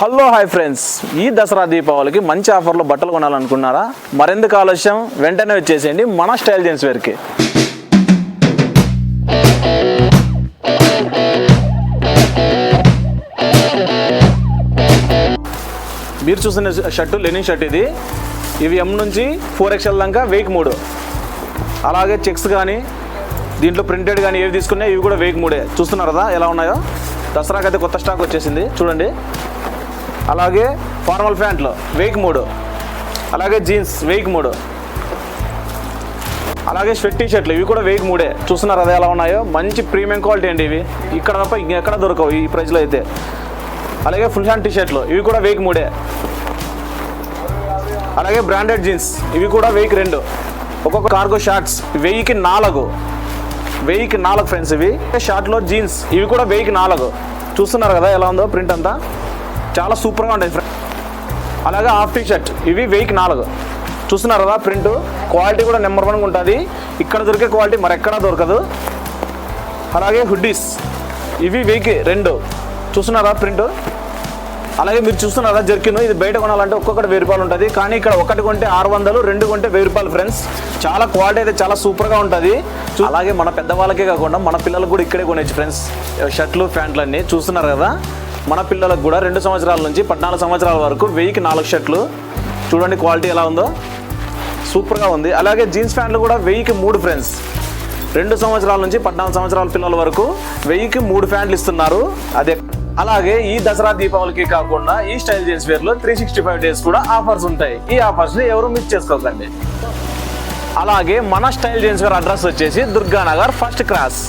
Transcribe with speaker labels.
Speaker 1: Hello hi friends. ఈ దసరా దీపావళికి మంచి ఆఫర్లో బట్టలు కొనాలనుకున్నారా? మరెందుకు ఆలస్యం? వెంటనే వచ్చేసేయండి మన స్టైల్ జెన్స్ వేర్కి. మీరు చూసిన షర్టు లెనిన్ షర్ట్ ఇది. ఇవి ఎం నుంచి ఫోర్ ఎక్స్ఎల్ దాకా వెయిక్ మూడు. అలాగే చెక్స్ కానీ దీంట్లో ప్రింటెడ్ కానీ ఏవి తీసుకున్నా ఇవి కూడా వెయిక్ మూడే. చూస్తున్నారు కదా ఎలా ఉన్నాయో? దసరాకి అయితే కొత్త స్టాక్ వచ్చేసింది. చూడండి. అలాగే ఫార్మల్ ప్యాంట్లు వెయ్యికి మూడు. అలాగే జీన్స్ వెయ్యికి మూడు. అలాగే స్వెట్ టీ షర్ట్లు ఇవి కూడా వెయ్యికి మూడే. చూస్తున్నారు అదే ఎలా ఉన్నాయో? మంచి ప్రీమియం క్వాలిటీ అండి ఇవి. ఇక్కడ తప్ప ఇంకెక్కడ దొరకవు ఈ ప్రైస్లో అయితే. అలాగే ఫుల్ హ్యాండ్ టీ షర్ట్లు ఇవి కూడా వెయ్యికి మూడే. అలాగే బ్రాండెడ్ జీన్స్ ఇవి కూడా వెయ్యికి రెండు. ఒక్కొక్క కార్గో షార్ట్స్ వెయ్యికి నాలుగు. వెయ్యికి నాలుగు ఫ్రెండ్స్ ఇవి. షార్ట్లో జీన్స్ ఇవి కూడా వెయ్యికి నాలుగు. చూస్తున్నారు కదా ఎలా ఉందో ప్రింట్ అంతా? చాలా సూపర్గా ఉంటుంది ఫ్రెండ్ అలాగే హాఫ్ టీ షర్ట్. ఇవి వెయ్యికి నాలుగు. చూస్తున్నారు కదా ప్రింట్? క్వాలిటీ కూడా నెంబర్ వన్గా ఉంటుంది. ఇక్కడ దొరికే క్వాలిటీ మరెక్కడా దొరకదు. అలాగే హుడ్డీస్. ఇవి వెయ్యికి రెండు. చూస్తున్నారా ప్రింట్? అలాగే మీరు చూస్తున్నారా జర్కిన్? ఇది బయట కొనాలంటే ఒక్కొక్కటి వెయ్యి రూపాయలు ఉంటుంది. కానీ ఇక్కడ ఒకటి కొంటే ఆరు వందలు రెండు కొంటే వెయ్యి రూపాయలు ఫ్రెండ్స్ చాలా క్వాలిటీ అయితే చాలా సూపర్గా ఉంటుంది. అలాగే మన పెద్దవాళ్ళకే కాకుండా మన పిల్లలకు కూడా ఇక్కడే కొనేచ్చు ఫ్రెండ్స్ షర్ట్లు ప్యాంట్లు అన్నీ చూస్తున్నారు కదా? మన పిల్లలకు కూడా రెండు సంవత్సరాల నుంచి పద్నాలుగు సంవత్సరాల వరకు వెయ్యికి నాలుగు షర్ట్లు. చూడండి క్వాలిటీ ఎలా ఉందో. సూపర్గా ఉంది. అలాగే జీన్స్ ప్యాంట్లు కూడా వెయ్యికి మూడు ఫ్రెండ్స్. రెండు సంవత్సరాల నుంచి పద్నాలుగు సంవత్సరాల పిల్లల వరకు వెయ్యికి మూడు ప్యాంట్లు ఇస్తున్నారు. అదే అలాగే ఈ దసరా దీపావళికి కాకుండా ఈ స్టైల్ జీన్స్ వేర్లో త్రీ సిక్స్టీ ఫైవ్ డేస్ కూడా ఆఫర్స్ ఉంటాయి. ఈ ఆఫర్స్ని ఎవరు మిస్ చేసుకోకండి. అలాగే మన స్టైల్ జీన్స్ వేర్ అడ్రస్ వచ్చేసి దుర్గానగర్ ఫస్ట్ క్రాస్.